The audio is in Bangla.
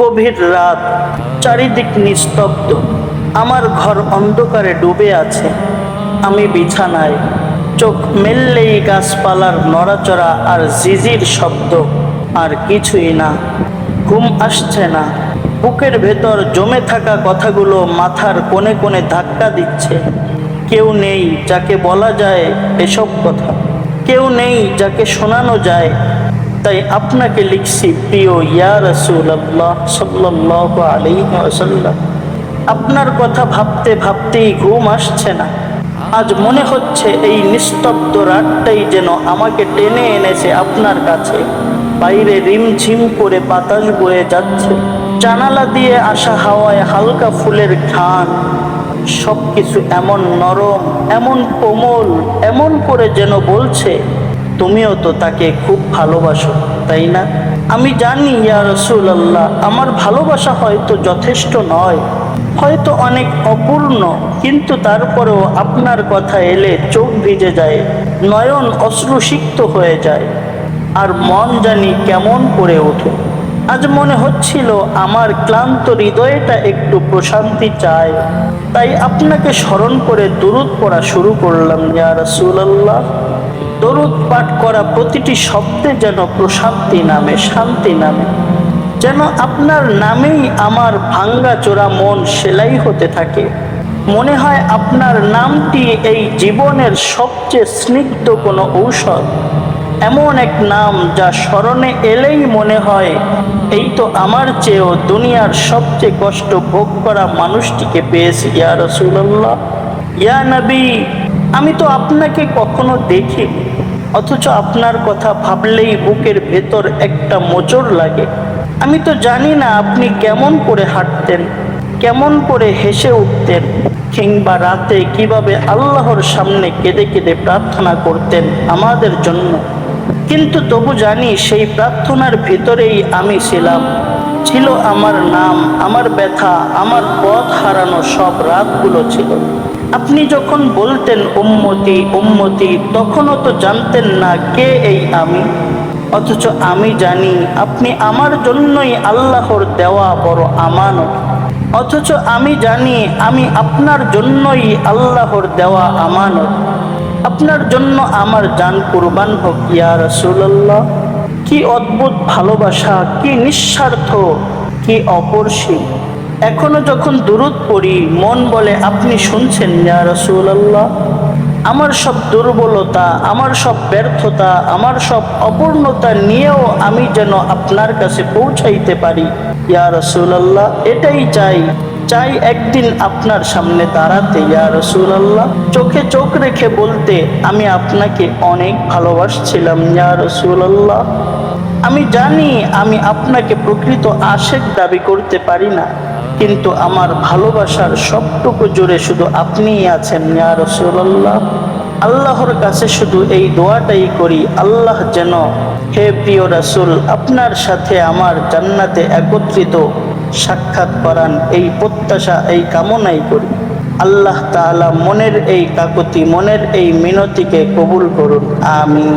গভীর রাত, চারিদিক নিস্তব্ধ। আমার ঘর অন্ধকারে ডুবে আছে। আমি বিছানায়, চোখ মেললেই গাছপালার নড়াচড়া আর জিজির শব্দ, আর কিছুই না। ঘুম আসছে না। বুকের ভেতর জমে থাকা কথাগুলো মাথার কোণে কোণে ধাক্কা দিচ্ছে। কেউ নেই যাকে বলা যায় এসব কথা। কেউ নেই যাকে শোনানো যায় তাই আপনাকে লিখছি, প্রিয় ইয়া রসুল আল্লাহ সাল্লাহ আলী আসাল্লাম আপনার কথা ভাবতে ভাবতেই ঘুম আসছে না। আজ মনে হচ্ছে এই নিস্তব্ধ রাতটাই যেন আমাকে টেনে এনেছে আপনার কাছে। বাইরে রিমঝিম করে বাতাস বয়ে যাচ্ছে। জানালা দিয়ে আসা হাওয়ায় হালকা ফুলের ঘ্রাণ। সব কিছু এমন নরম, এমন কোমল, এমন করে যেন বলছে তুমিও তো তাকে খুব ভালোবাসো, তাই না? আমি জানি, ইয়া রসুল আল্লাহ আমার ভালোবাসা হয়তো যথেষ্ট নয়, হয়তো অনেক অপূর্ণ, কিন্তু তারপরেও আপনার কথা এলে চোখ ভিজে যায়, নয়ন অশ্রুসিক্ত হয়ে যায়, আর মন জানি কেমন করে ওঠে। আজ মনে হচ্ছিল আমার ক্লান্ত হৃদয়টা একটু প্রশান্তি চায়, তাই আপনাকে স্মরণ করে দূরত পড়া শুরু করলাম, ইয়া রাসূলুল্লাহ। দরুদ পাঠ করা প্রতিটি শব্দে যেন প্রশান্তি নামে, শান্তি নামে। যেন আপনার নামেই আমার ভাঙ্গা চোরা মন সেলাই হতে থাকে। মনে হয় আপনার নামটি এই জীবনের সবচেয়ে স্নিগ্ধ কোনো ঔষধ। এমন এক নাম যা স্মরণে এলেই মনে হয়, এই তো আমার চেয়েও দুনিয়ার সবচেয়ে কষ্ট ভোগ করা মানুষটিকে পেয়েছি, ইয়া রসুল্লাহ ইয়া নবী আমি তো আপনাকে কখনো দেখিনি, অথচ আপনার কথা ভাবলেই বুকের ভেতর একটা মোচড় লাগে। আমি তো জানি না আপনি কেমন করে হাঁটতেন, কেমন করে হেসে উঠতেন, কিংবা রাতে কীভাবে আল্লাহর সামনে কেঁদে কেঁদে প্রার্থনা করতেন আমাদের জন্য। কিন্তু তবু জানি সেই প্রার্থনার ভিতরেই আমি ছিলাম। ছিল আমার নাম, আমার ব্যথা, আমার পথ হারানো সব রাতগুলো ছিল। আপনি যখন বলতেন, উম্মতি উম্মতি, তখনও তো জানতেন না কে এই আমি। অথচ আমি জানি আপনি আমার জন্যই আল্লাহর দেওয়া বড় আমানত। অথচ আমি জানি আমি আপনার জন্যই আল্লাহর দেওয়া আমানত। আপনার জন্য আমার জান কুরবান হোক, ইয়া রসুল্লাহ কি অদ্ভুত ভালোবাসা, কি নিঃস্বার্থ, কি অপরসীম। এখনও যখন দূরত পড়ি, মন বলে, আপনি শুনছেন ইয়া রসুল্লাহ আমার সব দুর্বলতা, আমার সব ব্যর্থতা, আমার সব অপূর্ণতা নিয়েও আমি যেন আপনার কাছে পৌঁছাইতে পারি। ইয়া রসুল্লাহ এটাই চাই। চাই একদিন আপনার সামনে দাঁড়াতে, ইয়া রসুল্লাহ চোখে চোখ রেখে বলতে, আমি আপনাকে অনেক ভালোবাসছিলাম, ইয়া রসুল্লাহ আমি জানি আমি আপনাকে প্রকৃত আশেক দাবি করতে পারি না। কিন্তু আমার ভালোবাসার সবটুকু জুড়ে শুধু আপনিই আছেন, ইয়া রসুল্লাহ আল্লাহর কাছে শুধু এই দোয়াটাই করি, আল্লাহ যেন, হে প্রিয় রাসুল, আপনার সাথে আমার জান্নাতে একত্রিত সাক্ষাৎ করান, এই প্রত্যাশা, এই কামনাই করি। আল্লাহ তাআলা মনের এই কাকুতি, মনের এই মিনতিকে কবুল করুন। আমিন।